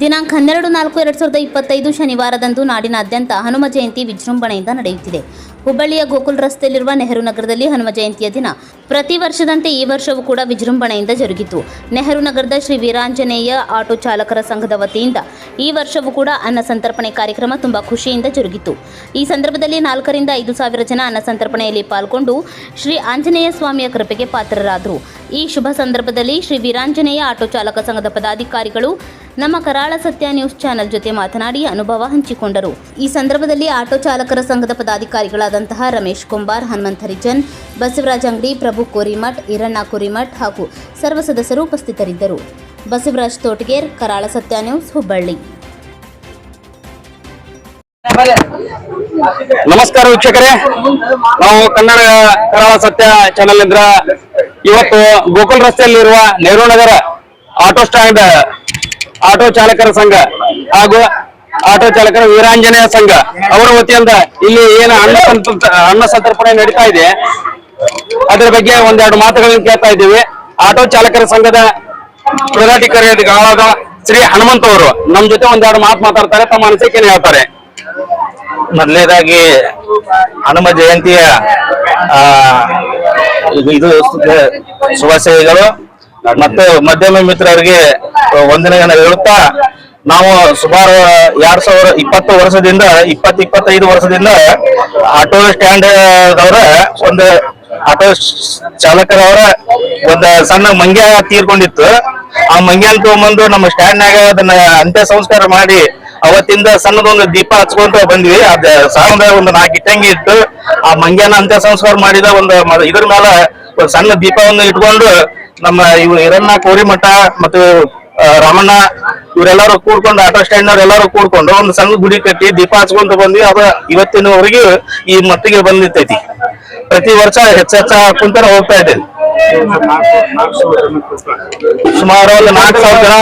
ದಿನಾಂಕ ಹನ್ನೆರಡು ನಾಲ್ಕು ಎರಡು ಸಾವಿರದ ಇಪ್ಪತ್ತೈದು ಶನಿವಾರದಂದು ನಾಡಿನಾದ್ಯಂತ ಹನುಮ ಜಯಂತಿ ವಿಜೃಂಭಣೆಯಿಂದ ನಡೆಯುತ್ತಿದೆ. ಹುಬ್ಬಳ್ಳಿಯ ಗೋಕುಲ್ ರಸ್ತೆಯಲ್ಲಿರುವ ನೆಹರು ನಗರದಲ್ಲಿ ಹನುಮ ಜಯಂತಿಯ ದಿನ. ಪ್ರತಿ ವರ್ಷದಂತೆ ಈ ವರ್ಷವೂ ಕೂಡ ವಿಜೃಂಭಣೆಯಿಂದ ಜರುಗಿತು. ನೆಹರು ನಗರದ ಶ್ರೀ ವೀರಾಂಜನೇಯ ಆಟೋ ಚಾಲಕರ ಸಂಘದ ವತಿಯಿಂದ ಈ ವರ್ಷವೂ ಕೂಡ ಅನ್ನ ಸಂತರ್ಪಣೆ ಕಾರ್ಯಕ್ರಮ ತುಂಬಾ ಖುಷಿಯಿಂದ ಜರುಗಿತು. ಈ ಸಂದರ್ಭದಲ್ಲಿ ನಾಲ್ಕರಿಂದ ಐದು ಸಾವಿರ ಜನ ಅನ್ನ ಸಂತರ್ಪಣೆಯಲ್ಲಿ ಪಾಲ್ಗೊಂಡು ಶ್ರೀ ಆಂಜನೇಯ ಸ್ವಾಮಿಯ ಕೃಪೆಗೆ ಪಾತ್ರರಾದರು. ಈ ಶುಭ ಸಂದರ್ಭದಲ್ಲಿ ಶ್ರೀ ವೀರಾಂಜನೇಯ ಆಟೋ ಚಾಲಕ ಸಂಘದ ಪದಾಧಿಕಾರಿಗಳು ನಮ್ಮ ಕರಾಳ ಸತ್ಯ ನ್ಯೂಸ್ ಚಾನೆಲ್ ಜೊತೆ ಮಾತನಾಡಿ ಅನುಭವ ಹಂಚಿಕೊಂಡರು. ಈ ಸಂದರ್ಭದಲ್ಲಿ ಆಟೋ ಚಾಲಕರ ಸಂಘದ ಪದಾಧಿಕಾರಿಗಳಾದಂತಹ ರಮೇಶ್ ಕುಂಬಾರ್, ಹನುಮಂತ ಹರಿಜನ್, ಬಸವರಾಜ್ ಅಂಗಡಿ, ಪ್ರಭು ಕೋರಿಮಠ್, ಈರಣ್ಣ ಕೋರಿಮಠ್ ಹಾಗೂ ಸರ್ವ ಸದಸ್ಯರು ಉಪಸ್ಥಿತರಿದ್ದರು. ಬಸವರಾಜ್ ತೋಟಗೇರ್, ಕರಾಳ ಸತ್ಯ ನ್ಯೂಸ್, ಹುಬ್ಬಳ್ಳಿ. ನಮಸ್ಕಾರ ವೀಕ್ಷಕರೇ. ನಾವು ಕನ್ನಡ ಕರಾಳ ಸತ್ಯ ಚಾನೆಲ್ ಇವತ್ತು ಗೋಕುಲ್ ರಸ್ತೆಯಲ್ಲಿರುವ Nehru Nagar auto stand auto ಚಾಲಕರ ಸಂಘ ಹಾಗೂ ಆಟೋ ಚಾಲಕರ ವೀರಾಂಜನೇಯ ಸಂಘ ಅವರ ವತಿಯಿಂದ ಇಲ್ಲಿ ಏನು ಅನ್ನ ಅನ್ನ ಸಂತರ್ಪಣೆ ನಡೀತಾ ಇದೆ. ಅದರ ಬಗ್ಗೆ ಒಂದೆರಡು ಮಾತುಗಳನ್ನು ಕೇಳ್ತಾ ಇದ್ದೀವಿ. ಆಟೋ ಚಾಲಕರ ಸಂಘದ ಪದಾಧಿಕಾರಿಗಳಾದ ಶ್ರೀ ಹನುಮಂತ ಅವರು ನಮ್ ಜೊತೆ ಒಂದೆರಡು ಮಾತು ಮಾತಾಡ್ತಾರೆ, ತಮ್ಮ ಅನಿಸಿಕೆಯನ್ನು ಹೇಳ್ತಾರೆ. ಮೊದಲನೇದಾಗಿ ಹನುಮ ಜಯಂತಿಯ ಇದು ಶುಭಾಶಯಗಳು. ಮತ್ತು ಮಧ್ಯಮ ಮಿತ್ರರಿಗೆ ವಂದನೆಗಳನ್ನ ಹೇಳುತ್ತಾ ನಾವು ಸುಮಾರು ಎರಡ್ ಸಾವಿರ ಇಪ್ಪತ್ತು ವರ್ಷದಿಂದ ಇಪ್ಪತ್ ಇಪ್ಪತ್ತೈದು ವರ್ಷದಿಂದ ಆಟೋ ಸ್ಟ್ಯಾಂಡ್ ಅವರ ಒಂದು ಆಟೋ ಚಾಲಕರವರ ಒಂದು ಸಣ್ಣ ಮಂಗ್ಯ ತೀರ್ಕೊಂಡಿತ್ತು. ಆ ಮಂಗ್ಯನ ತಗೊಂಬಂದು ನಮ್ಮ ಸ್ಟ್ಯಾಂಡ್ನಾಗ ಅದನ್ನ ಅಂತ್ಯ ಸಂಸ್ಕಾರ ಮಾಡಿ ಅವತ್ತಿಂದ ಸಣ್ಣದೊಂದು ದೀಪ ಹಚ್ಕೊಂತ ಬಂದ್ವಿ. ಅದ ಸಾವಿರದ ಒಂದು ನಾಲ್ಕು ಇಟ್ಟಂಗಿ ಇತ್ತು. ಆ ಮಂಗ್ಯನ ಅಂತ್ಯ ಸಂಸ್ಕಾರ ಮಾಡಿದ ಒಂದು ಇದ್ರ ಮೇಲೆ ಒಂದು ಸಣ್ಣ ದೀಪವನ್ನು ಇಟ್ಕೊಂಡು ನಮ್ಮ ಇವ್ ಹಿರಣ್ಣ ಕೋರಿಮಠ ಮತ್ತು ರಾಮಣ್ಣ, ಇವರೆಲ್ಲರೂ ಕೂಡ್ಕೊಂಡು, ಆಟೋ ಸ್ಟ್ಯಾಂಡ್ ಎಲ್ಲರೂ ಕೂಡ್ಕೊಂಡು ಒಂದು ಸಣ್ಣ ಗುಡಿ ಕಟ್ಟಿ ದೀಪ ಹಚ್ಕೊಂತ ಬಂದ್ವಿ. ಅದ ಇವತ್ತಿನವರೆಗೂ ಈ ಮಟ್ಟಿಗೆ ಬಂದಿರ್ತೈತಿ. ಪ್ರತಿ ವರ್ಷ ಹೆಚ್ಚ ಹೆಚ್ಚ ಕುಂತಾನೆ ಹೋಗ್ತಾ ಇದ್ದೇನೆ ಸುಮಾರು ಒಂದು ನಾಲ್ಕು ಸಾವಿರ ಜನ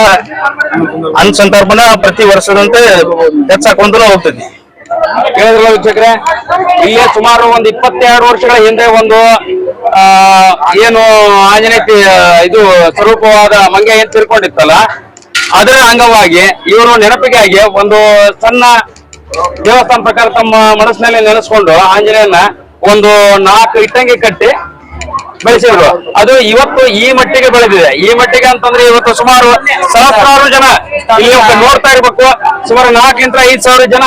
ಅನ್ನ ಸಂತರ್ಪಣೆ ಪ್ರತಿ ವರ್ಷದಂತೆ ಹೆಚ್ಚಾಕೊಂತಲೂ ಹೋಗ್ತೈತಿ. ಕೇಳಿದ್ರಲ್ಲ ವೀಕ್ಷಕರೇ? ಇಲ್ಲೇ ಸುಮಾರು ಒಂದು ಇಪ್ಪತ್ತೆರಡು ವರ್ಷಗಳ ಹಿಂದೆ ಒಂದು ಏನು ಆಂಜನೇಯ ಇದು ಸ್ವರೂಪವಾದ ಮಂಗೆ ಏನ್ ತಿಳ್ಕೊಂಡಿತ್ತಲ್ಲ ಅದರ ಅಂಗವಾಗಿ ಇವರು ನೆನಪಿಗಾಗಿ ಒಂದು ಸಣ್ಣ ದೇವಸ್ಥಾನ ಪ್ರಕಾರ ತಮ್ಮ ಮನಸ್ಸಿನಲ್ಲಿ ನೆನೆಸ್ಕೊಂಡು ಆಂಜನೇಯನ ಒಂದು ನಾಲ್ಕು ಇಟ್ಟಂಗಿ ಕಟ್ಟಿ ಬೆಳೆಸಿದ್ರು. ಅದು ಇವತ್ತು ಈ ಮಟ್ಟಿಗೆ ಬೆಳೆದಿದೆ. ಈ ಮಟ್ಟಿಗೆ ಅಂತಂದ್ರೆ ಇವತ್ತು ಸುಮಾರು ಸಹಸ್ರಾರು ಜನ ಇಲ್ಲಿ ನೋಡ್ತಾ ಇರ್ಬೇಕು. ಸುಮಾರು ನಾಲ್ಕರಿಂದ ಐದು ಸಾವಿರ ಜನ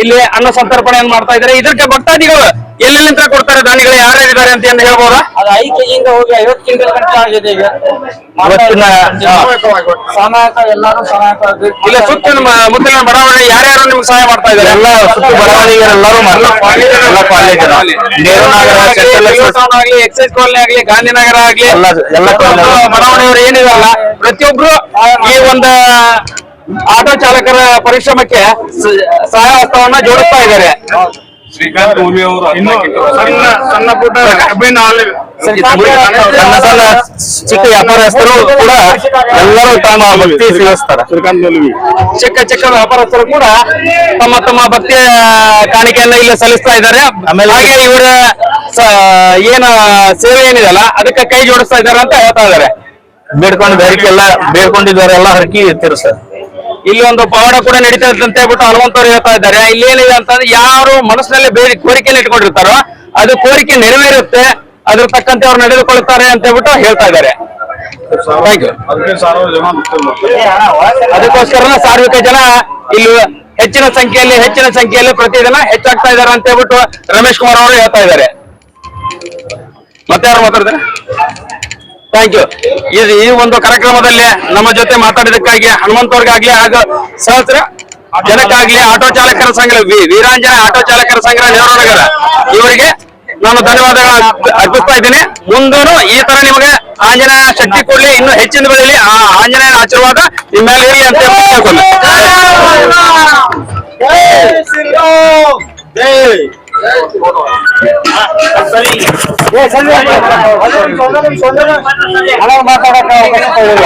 ಇಲ್ಲಿ ಅನ್ನ ಸಂತರ್ಪಣೆಯನ್ನು ಮಾಡ್ತಾ ಇದ್ದಾರೆ? ಇದಕ್ಕೆ ಭಕ್ತಾದಿಗಳು ಎಲ್ಲೆಲ್ಲಿಂದ ಕೊಡ್ತಾರೆ ದಾನಿಗಳು? ಯಾರ್ಯಾರಿದ್ದಾರೆ ಅಂತ ಏನು ಹೇಳ್ಬೋದಾ? ಅದು ಐದು ಕೆಜಿಯಿಂದ ಹೋಗಿ ಐವತ್ತು ಕ್ವಿಂಟಲ್ ಗಂಟೆ ಆಗಿದೆ ಈಗ. ಇವತ್ತಿನ ಸಹಾಯಕ ಎಲ್ಲಾರು ಸಹಾಯಕ. ಇಲ್ಲ ಸುತ್ತ ನಮ್ಮ ಮುತ್ತಲಿನ ಬಡಾವಣೆ ಯಾರ್ಯಾರು ನಿಮ್ಗೆ ಸಹಾಯ ಮಾಡ್ತಾ ಇದ್ದಾರೆ? ಎಲ್ಲ ಸುತ್ತ ಬಡಾವಣೆಗಳೆಲ್ಲರೂ ಎಲ್ಲ ಕಾಲೇಜ್ ಆಗ್ಲಿ ಎಕ್ಸೈಸ್ ಕಾಲನಿ ಆಗ್ಲಿ ಗಾಂಧಿನಗರ ಆಗ್ಲಿ ಎಲ್ಲ ಬಡಾವಣೆಯವರು ಏನಿರಲ್ಲ ಪ್ರತಿಯೊಬ್ರು ಈ ಒಂದು ಆಟೋ ಚಾಲಕರ ಪರಿಶ್ರಮಕ್ಕೆ ಸಹಾಯ ಹಸ್ತವನ್ನ ಜೋಡಿಸ್ತಾ ಇದ್ದಾರೆ. ಶ್ರೀಕಾಂತ್ ಓಲಿ ಅವರು ಸಣ್ಣ ಸಣ್ಣ ಪುಟ್ಟ ಕಬ್ಬಿನ ಹಾಲು ಸಣ್ಣ ಸಣ್ಣ ಚಿಕ್ಕ ವ್ಯಾಪಾರಸ್ಥರು ಕೂಡ ಎಲ್ಲರೂ ತಮ್ಮ ಭಕ್ತಿ ಸಲ್ಲಿಸ್ತಾರೆ. ಶ್ರೀಕಾಂತ್ ಚಿಕ್ಕ ಚಿಕ್ಕ ವ್ಯಾಪಾರಸ್ಥರು ಕೂಡ ತಮ್ಮ ತಮ್ಮ ಭಕ್ತಿಯ ಕಾಣಿಕೆಯನ್ನ ಇಲ್ಲಿ ಸಲ್ಲಿಸ್ತಾ ಇದ್ದಾರೆ. ಆಮೇಲೆ- ಹಾಗೆ ಇವರ ಏನ ಸೇವೆ ಏನಿದೆಲ್ಲ ಅದಕ್ಕೆ ಕೈ ಜೋಡಿಸ್ತಾ ಇದ್ದಾರೆ ಅಂತ ಹೇಳ್ತಾ ಇದ್ದಾರೆ. ಬೇಡ್ಕೊಂಡು ಬೇಡಿಕೆ ಎಲ್ಲ ಹರಕಿ ಹರಕಿ ತೀರಿಸ್ತಾರೆ ಇಲ್ಲಿ ಒಂದು ಪವಾಡ ಕೂಡ ನಡೀತಾ ಅಂತ ಹೇಳ್ಬಿಟ್ಟು ಹನುಮಂತವ್ರು ಹೇಳ್ತಾ ಇದ್ದಾರೆ. ಇಲ್ಲಿ ಏನಿದೆ ಅಂತಂದ್ರೆ ಯಾರು ಮನಸ್ಸಿನಲ್ಲಿ ಬೇರೆ ಕೋರಿಕೆಯನ್ನು ಇಟ್ಕೊಂಡಿರ್ತಾರೋ ಅದು ಕೋರಿಕೆ ನೆರವೇರುತ್ತೆ ಅದ್ರ ತಕ್ಕಂತೆ ಅವ್ರು ನಡೆದುಕೊಳ್ಳುತ್ತಾರೆ ಅಂತ ಹೇಳ್ಬಿಟ್ಟು ಹೇಳ್ತಾ ಇದ್ದಾರೆ. ಅದಕ್ಕೋಸ್ಕರ ಸಾರ್ವಜನಿಕ ಜನ ಇಲ್ಲಿ ಹೆಚ್ಚಿನ ಸಂಖ್ಯೆಯಲ್ಲಿ ಹೆಚ್ಚಿನ ಸಂಖ್ಯೆಯಲ್ಲಿ ಪ್ರತಿದಿನ ಹೆಚ್ಚಾಗ್ತಾ ಇದ್ದಾರೆ ಅಂತ ಹೇಳ್ಬಿಟ್ಟು ರಮೇಶ್ ಕುಮಾರ್ ಅವರು ಹೇಳ್ತಾ ಇದ್ದಾರೆ. ಮತ್ತೆ ಯಾರು ಮಾತಾಡ್ತಾರೆ ಥ್ಯಾಂಕ್ ಯು ಇದು ಈ ಒಂದು ಕಾರ್ಯಕ್ರಮದಲ್ಲಿ ನಮ್ಮ ಜೊತೆ ಮಾತಾಡಿದಕ್ಕಾಗಿ ಹನುಮಂತವ್ರಿಗಾಗ್ಲಿ ಹಾಗೂ ಸಹಸ್ರ ಜನಕ್ಕಾಗ್ಲಿ ಆಟೋ ಚಾಲಕರ ಸಂಘ ವೀರಾಂಜನ ಆಟೋ ಚಾಲಕರ ಸಂಘ ನೆಹರು ನಗರ ಇವರಿಗೆ ನಾನು ಧನ್ಯವಾದಗಳು ಅರ್ಪಿಸ್ತಾ ಇದ್ದೀನಿ. ಮುಂದೂ ಈ ತರ ನಿಮಗೆ ಆಂಜನೇಯ ಶಕ್ತಿ ಕೊಡ್ಲಿ. ಇನ್ನು ಹೆಚ್ಚಿನ ಬೆಳೆಯಲ್ಲಿ ಆ ಆಂಜನೇಯನ ಆಶೀರ್ವಾದ ನಿಮ್ಮ ಮೇಲೆ ಇರಲಿ ಅಂತ ಹೇಳ್ಕೊಂಡು ಮಾತಾಡಕ್ಕೆ ಅವಕಾಶ ಕೊಡಲಿಲ್ಲ